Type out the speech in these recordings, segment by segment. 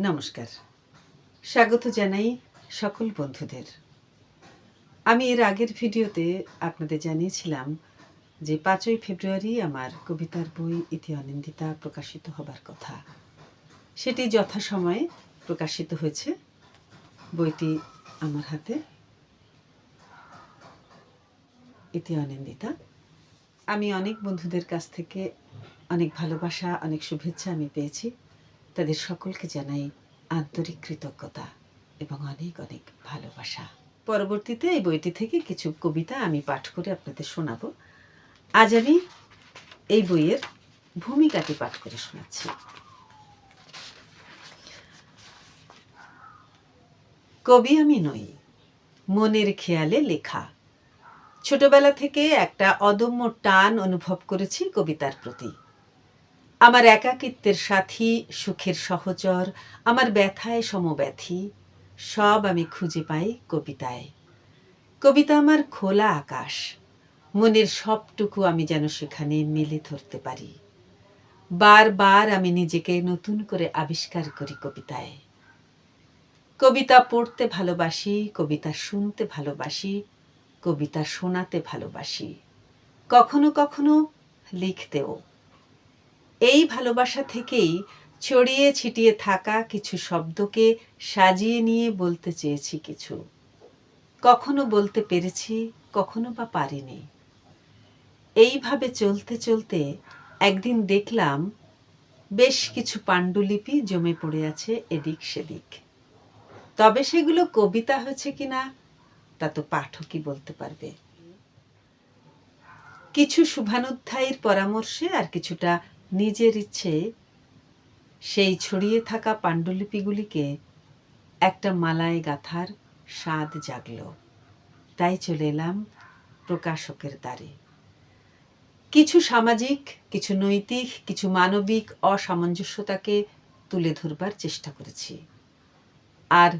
নমস্কার। স্বাগত জানাই সকল বন্ধুদের। আমি এর আগের ভিডিওতে আপনাদের জানিয়েছিলাম যে পাঁচই ফেব্রুয়ারি আমার কবিতার বই ইতি অনিন্দিতা প্রকাশিত হবার কথা। সেটি যথাসময়ে প্রকাশিত হয়েছে। বইটি আমার হাতে। ইতি অনিন্দিতা। আমি অনেক বন্ধুদের কাছ থেকে অনেক ভালোবাসা, অনেক শুভেচ্ছা আমি পেয়েছি। তাদের সকলকে জানাই আন্তরিক কৃতজ্ঞতা এবং অনেক অনেক ভালোবাসা। পরবর্তীতে এই বইটি থেকে কিছু কবিতা আমি পাঠ করে আপনাদের শোনাব। আজ আমি এই বইয়ের ভূমিকাটি পাঠ করে শোনাচ্ছি। কবি আমি নই, মনের খেয়ালে লেখা। ছোটবেলা থেকে একটা অদম্য টান অনুভব করেছি কবিতার প্রতি। আমার একাকিত্বের সাথী, সুখের সহচর, আমার ব্যথায় সমব্যথী, সব আমি খুঁজে পাই কবিতায়। কবিতা আমার খোলা আকাশ, মনের সবটুকু আমি যেন সেখানে মেলে ধরতে পারি। বারবার আমি নিজেকে নতুন করে আবিষ্কার করি কবিতায়। কবিতা পড়তে ভালোবাসি, কবিতা শুনতে ভালোবাসি, কবিতা শোনাতে ভালোবাসি, কখনো কখনো লিখতেও। এই ভালোবাসা থেকেই ছড়িয়ে ছিটিয়ে থাকা কিছু শব্দকে সাজিয়ে নিয়ে বলতে চেয়েছি কিছু। কখনো বলতে পেরেছি, কখনো বা পারিনি। এইভাবে চলতে চলতে একদিন দেখলাম বেশ কিছু পাণ্ডুলিপি জমে পড়ে আছে এদিক সেদিক। তবে সেগুলো কবিতা হয়েছে কিনা তা তো পাঠকই বলতে পারবে। কিছু শুভানুধ্যায়ীর পরামর্শে আর কিছুটা নিজের ইচ্ছে সেই ছড়িয়ে থাকা পাণ্ডুলিপিগুলিকে একটা মালায় গাথার স্বাদ জাগল। তাই চলে এলাম প্রকাশকের দ্বারে। কিছু সামাজিক, কিছু নৈতিক, কিছু মানবিক অসামঞ্জস্যতাকে তুলে ধরবার চেষ্টা করেছি। আর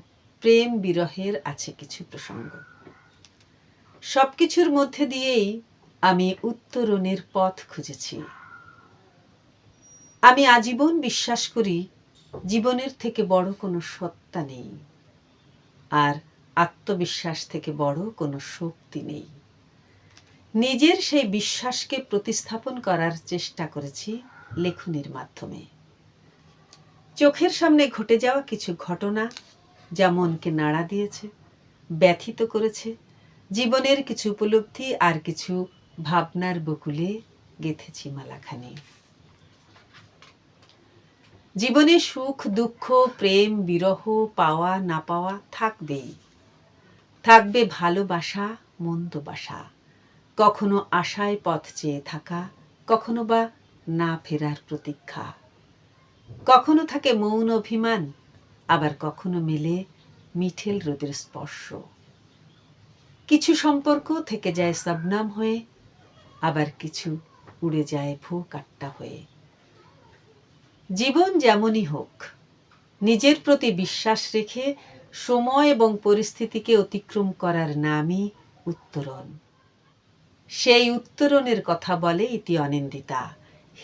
প্রেম বিরহের আছে কিছু প্রসঙ্গ। সবকিছুর মধ্যে দিয়েই আমি উত্তরণের পথ খুঁজেছি। আমি আজীবন বিশ্বাস করি, জীবনের থেকে বড় কোনো সত্তা নেই। আর আত্মবিশ্বাস থেকে বড় কোনো শক্তি নেই। নিজের সেই বিশ্বাসকে প্রতিস্থাপন করার চেষ্টা করেছি লেখনের মাধ্যমে। চোখের সামনে ঘটে যাওয়া কিছু ঘটনা যা মনকে নাড়া দিয়েছে, ব্যথিত করেছে, জীবনের কিছু উপলব্ধি আর কিছু ভাবনার বকুলে গেথেছি মালাখানি। জীবনে সুখ, দুঃখ, প্রেম, বিরহ পাওয়া, না পাওয়া থাকবেই। থাকবে ভালোবাসা, মন্দ বাসা। কখনো আশায় পথ চেয়ে থাকা, কখনো বা না ফেরার প্রতীক্ষা। কখনো থাকে মৌন অভিমান, আবার কখনো মেলে মিঠেল রোদের স্পর্শ। কিছু সম্পর্ক থেকে যায় সবনাম হয়ে, আবার কিছু উড়ে যায় ভূ কাট্টা হয়ে। জীবন যেমনই হোক, নিজের প্রতি বিশ্বাস রেখে সময় এবং পরিস্থিতিকে অতিক্রম করার নামই উত্তরণ। সেই উত্তরণের কথা বলে ইতি অনিন্দিতা,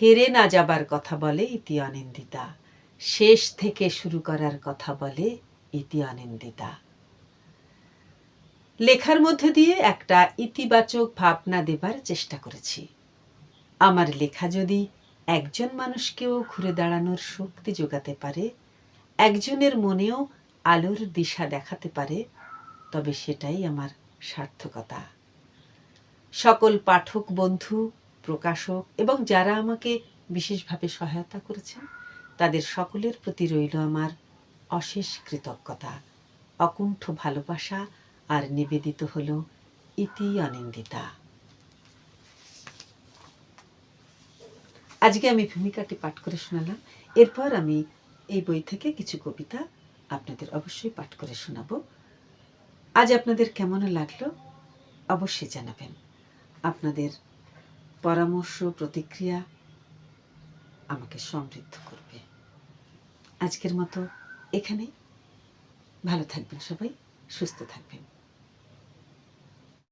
হেরে না যাবার কথা বলে ইতি অনিন্দিতা, শেষ থেকে শুরু করার কথা বলে ইতি অনিন্দিতা। লেখার মধ্যে দিয়ে একটা ইতিবাচক ভাবনা দেবার চেষ্টা করেছি। আমার লেখা যদি একজন মানুষকেও ঘুরে দাঁড়ানোর শক্তি যোগাতে পারে, একজনের মনেও আলোর দিশা দেখাতে পারে, তবে সেটাই আমার সার্থকতা। সকল পাঠক, বন্ধু, প্রকাশক এবং যারা আমাকে বিশেষভাবে সহায়তা করেছেন, তাদের সকলের প্রতি রইল আমার অশেষ কৃতজ্ঞতা। অকুণ্ঠ ভালোবাসা আর নিবেদিত হল ইতি অনিন্দিতা। আজকে আমি ভূমিকাটি পাঠ করে শোনালাম। এরপর আমি এই বই থেকে কিছু কবিতা আপনাদের অবশ্যই পাঠ করে শোনাব। আজ আপনাদের কেমন লাগল অবশ্যই জানাবেন। আপনাদের পরামর্শ, প্রতিক্রিয়া আমাকে সমৃদ্ধ করবে। আজকের মতো এখানে ভালো থাকবেন সবাই, সুস্থ থাকবেন।